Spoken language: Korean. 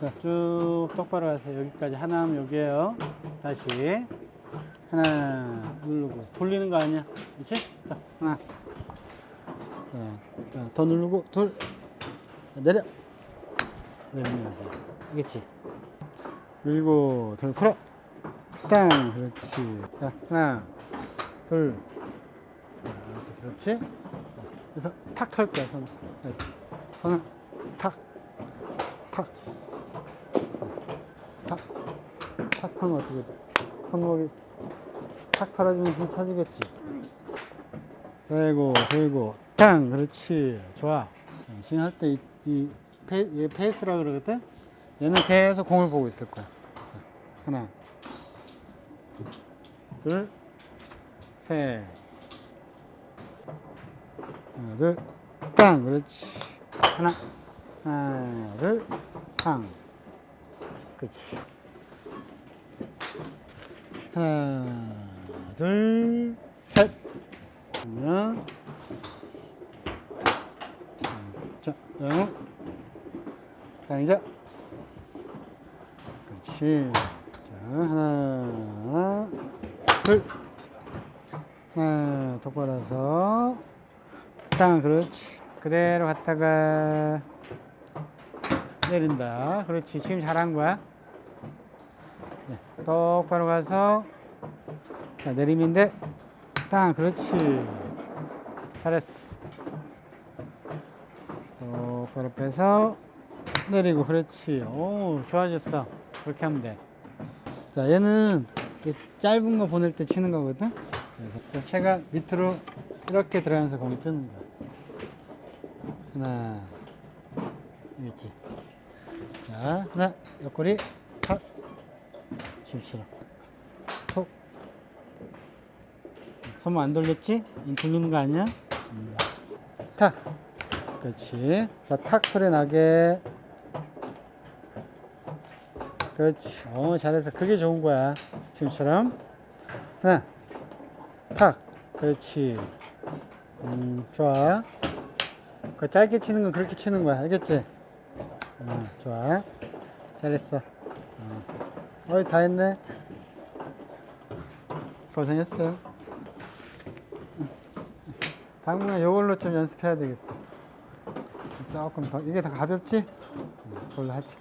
자, 쭉 똑바로 하세요. 여기까지 하나 하면 여기에요. 다시. 하나 누르고 돌리는 거 아니야? 그렇지? 자, 하나. 자, 자, 더 누르고 둘. 자, 내려. 내리면 여기. 알겠지? 밀고 둘 풀어. 땅. 그렇지. 자, 하나. 둘. 자, 이렇게 그렇지? 그래서 탁 털 거야, 손. 손을 탁. 탁. 탁. 탁 털면 어떻게 돼? 손목이 탁 털어지면 힘 차지겠지. 들고, 들고, 땅! 그렇지. 좋아. 지금 할때 이, 이 페, 얘 페이스라 그러거든? 얘는 계속 공을 보고 있을 거야. 자, 하나, 둘, 셋. 하나, 둘, 땅! 그렇지. 하나, 하나, 둘, 땅. 그렇지. 하나, 둘, 셋. 그러면 자, 영. 자, 이제 그렇지. 자, 하나, 둘. 하나, 똑바로 해서 땅, 그렇지. 그대로 갔다가 내린다. 그렇지. 지금 잘한 거야. 네, 똑바로 가서 자, 돼. 땅, 그렇지. 잘했어. 똑바로 빼서 내리고, 그렇지. 오, 좋아졌어. 그렇게 하면 돼. 자, 얘는 짧은 거 보낼 때 치는 거거든. 그래서 채가 밑으로 이렇게 들어가면서 공이 뜨는 거야. 하나, 그렇지. 자, 하나, 옆구리, 탁. 쉽시다. 톡. 손만 안 돌렸지? 이 돌리는 거 아니야? 음. 탁. 그렇지. 자, 탁 소리 나게. 그렇지. 어, 잘해서. 그게 좋은 거야. 지금처럼. 하나. 탁. 그렇지. 음, 좋아. 그 짧게 치는 건 그렇게 치는 거야. 알겠지? 어, 좋아. 잘했어. 어. 어이, 다 했네. 고생했어요. 당분간 이걸로 좀 연습해야 되겠다. 조금 더, 이게 더 가볍지? 응, 그걸로 하지.